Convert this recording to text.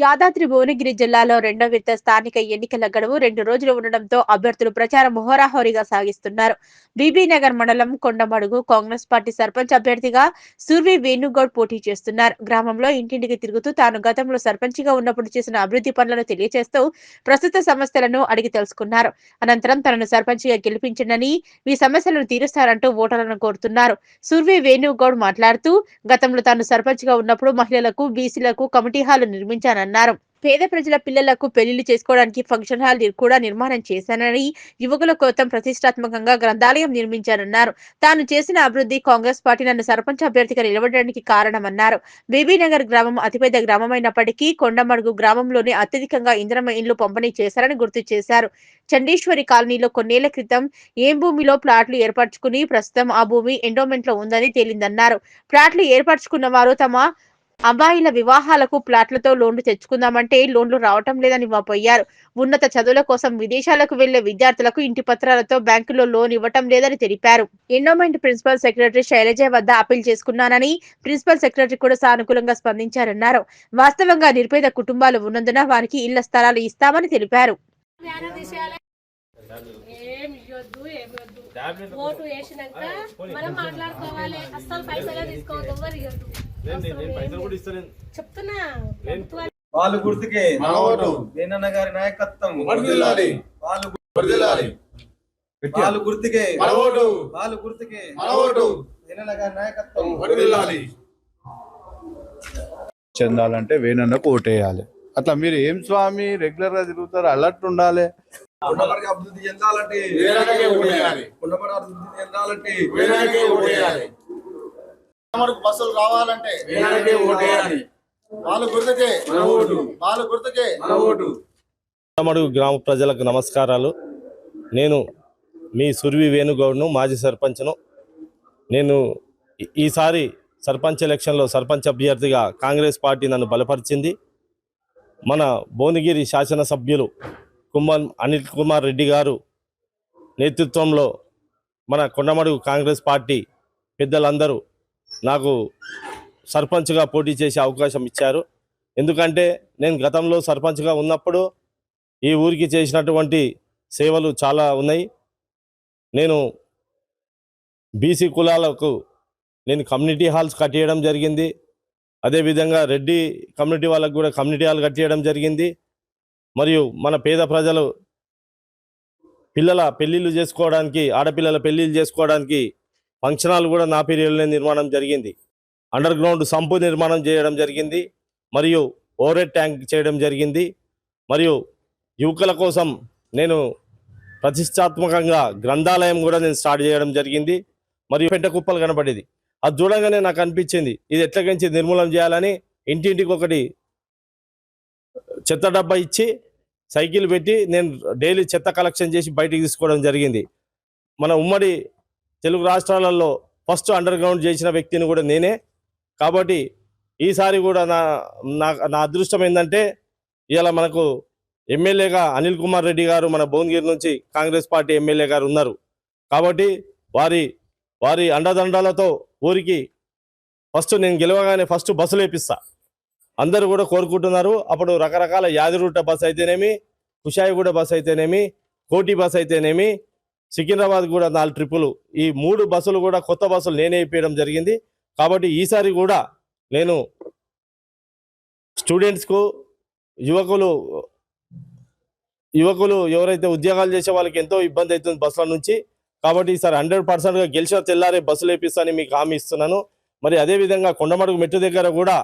యాదాద్రి భువనగిరి జిల్లాలో రెండో విడత స్థానిక ఎన్నికల గడువు రెండు రోజులు ఉండడంతో అభ్యర్థులు ప్రచారం హోరాహోరీగా సాగిస్తున్నారు. బీబీ నగర్ మండలం కొండమడుగు కాంగ్రెస్ పార్టీ సర్పంచ్ అభ్యర్థిగా సుర్వి వేణుగౌడ్ పోటీ చేస్తున్నారు. గ్రామంలో ఇంటింటికి తిరుగుతూ తాను గతంలో సర్పంచిగా ఉన్నప్పుడు చేసిన అభివృద్ధి పనులను తెలియజేస్తూ ప్రస్తుత సమస్యలను అడిగి తెలుసుకున్నారు. అనంతరం తనను సర్పంచిగా గెలిపించండి మీ సమస్యలను తీరుస్తారంటూ ఓటర్లను కోరుతున్నారు సుర్వి వేణుగౌడ్ మాట్లాడుతూ గతంలో తాను సర్పంచ్గా ఉన్నప్పుడు మహిళలకు బీసీలకు కమిటీ హాలు అన్నారు. పేద ప్రజల పిల్లలకు పెళ్ళిళ్ళు చేసుకోవడానికి ఫంక్షన్ హాల్ కూడా నిర్మాణం చేశానని యువకుల కోసం ప్రతిష్టాత్మకంగా గ్రంథాలయం నిర్మించానన్నారు. తాను చేసిన అభివృద్ధి కాంగ్రెస్ పార్టీ నన్ను సర్పంచ్ అభ్యర్థిగా నిలబడడానికి కారణమన్నారు. బీబీనగర్ గ్రామం అతిపెద్ద గ్రామమైనప్పటికీ కొండమడుగు గ్రామంలోనే అత్యధికంగా ఇంద్రమ ఇండ్లు పంపిణీ చేశారని గుర్తు చేశారు. చండీశ్వరి కాలనీలో కొన్నేళ్ళ క్రితం ఏం భూమిలో ప్లాట్లు ఏర్పరచుకుని ప్రస్తుతం ఆ భూమి ఎండోమెంట్లో ఉందని తేలిందన్నారు. ప్లాట్లు ఏర్పరచుకున్న వారు తమ అబ్బాయిల వివాహాలకు ప్లాట్లతో లోన్లు తెచ్చుకుందామంటే లోన్లు రావటం లేదని వాపోయారు. ఉన్నత చదువుల కోసం విదేశాలకు వెళ్ళే విద్యార్థులకు ఇంటి పత్రాలతో బ్యాంకులో లోన్ ఇవ్వటం లేదని తెలిపారు. ఎండోమెంట్ ప్రిన్సిపల్ సెక్రటరీ శైలజ వద్ద అప్పీల్ చేసుకున్నానని ప్రిన్సిపల్ సెక్రటరీ కూడా సానుకూలంగా స్పందించారన్నారు. వాస్తవంగా నిరుపేద కుటుంబాలు ఉన్నందున వారికి ఇళ్ళ స్థలాలు ఇస్తామని తెలిపారు. ఇవ్వద్దు ఓటు వేసినాక మనం మాట్లాడుకోవాలి. అస్సలు పైసలే తీసుకోవద్దు ఎవరు ఇవ్వద్దు వాళ్ళు గుర్తుకే వేణన్న గారి నాయకత్వం. వాళ్ళు. వాళ్ళు గుర్తుకే. వాళ్ళు గుర్తుకే. వేణన్న గారి నాయకత్వం. చెందాలంటే వేణన్నకు ఓటేయాలి. అట్లా మీరు ఏం స్వామి రెగ్యులర్గా తిరుగుతారు అలర్ట్ ఉండాలి. అభివృద్ధి చెందాలంటే అభివృద్ధి చెందాలంటే. మనకు బస్సులు రావాలంటే. వాళ్ళు గుర్తుకే. మన ఓటు. వాళ్ళు గుర్తుకే. మన ఓటు. మడుగు గ్రామ ప్రజలకు నమస్కారాలు. నేను మీ సుర్వి వేణుగౌడ్ను మాజీ సర్పంచ్ను. నేను ఈసారి సర్పంచ్ ఎలక్షన్లో సర్పంచ్ అభ్యర్థిగా కాంగ్రెస్ పార్టీ నన్ను బలపరిచింది. మన భువనగిరి శాసనసభ్యులు కుమ్మన్ అనిల్ కుమార్ రెడ్డి గారు నేతృత్వంలో మన కొండమడుగు కాంగ్రెస్ పార్టీ పెద్దలందరూ నాకు సర్పంచ్గా పోటీ చేసే అవకాశం ఇచ్చారు. ఎందుకంటే నేను గతంలో సర్పంచ్గా ఉన్నప్పుడు ఈ ఊరికి చేసినటువంటి సేవలు చాలా ఉన్నాయి. నేను బీసీ కులాలకు నేను కమ్యూనిటీ హాల్స్ కట్టేయడం జరిగింది. అదేవిధంగా రెడ్డి కమ్యూనిటీ వాళ్ళకు కూడా కమ్యూనిటీ హాల్ కట్టేయడం జరిగింది. మరియు మన పేద ప్రజలు పిల్లల పెళ్ళిళ్ళు చేసుకోవడానికి ఆడపిల్లల పెళ్ళిళ్ళు చేసుకోవడానికి ఫంక్షన్ హాల్ కూడా నా పీరియడ్లోనే నిర్మాణం జరిగింది. అండర్ గ్రౌండ్ సంపు నిర్మాణం చేయడం జరిగింది. మరియు ఓవర్ ట్యాంక్ చేయడం జరిగింది. మరియు యువకుల కోసం నేను ప్రతిష్టాత్మకంగా గ్రంథాలయం కూడా నేను స్టార్ట్ చేయడం జరిగింది. మరియు పెద్ద కుప్పలు కనపడేది. అది చూడంగానే నాకు అనిపించింది ఇది ఎట్లకించి నిర్మూలన చేయాలని ఇంటింటికి ఒకటి చెత్త డబ్బా ఇచ్చి సైకిల్ పెట్టి నేను డైలీ చెత్త కలెక్షన్ చేసి బయటికి తీసుకోవడం జరిగింది. మన ఉమ్మడి తెలుగు రాష్ట్రాలలో ఫస్ట్ అండర్ గ్రౌండ్ చేసిన వ్యక్తిని కూడా నేనే. కాబట్టి ఈసారి కూడా నా నా నా అదృష్టం ఏంటంటే ఇలా మనకు ఎమ్మెల్యేగా అనిల్ కుమార్ రెడ్డి గారు మన భువనగిరి నుంచి కాంగ్రెస్ పార్టీ ఎమ్మెల్యే గారు ఉన్నారు. కాబట్టి వారి వారి అండదండలతో ఊరికి ఫస్ట్ నేను గెలవగానే ఫస్ట్ బస్సులు వేపిస్తా అందరూ కూడా కోరుకుంటున్నారు. అప్పుడు రకరకాల యాదిరూట బస్సు అయితేనేమి కుషాయిగూడ బస్సు అయితేనేమి కోటి బస్సు అయితేనేమి సికింద్రాబాద్ కూడా నాలుగు ట్రిప్పులు. ఈ మూడు బస్సులు కూడా కొత్త బస్సులు నేనే ఇప్పించడం జరిగింది. కాబట్టి ఈసారి కూడా నేను స్టూడెంట్స్కు యువకులు యువకులు ఎవరైతే ఉద్యోగాలు చేసే వాళ్ళకి ఎంతో ఇబ్బంది అవుతుంది బస్సుల నుంచి కాబట్టి ఈసారి హండ్రెడ్ పర్సెంట్గా గెలిచిన తెల్లారే బస్సులు వేపిస్తానని మీకు హామీ ఇస్తున్నాను. మరి అదేవిధంగా కొండమడుగు మెట్టు దగ్గర కూడా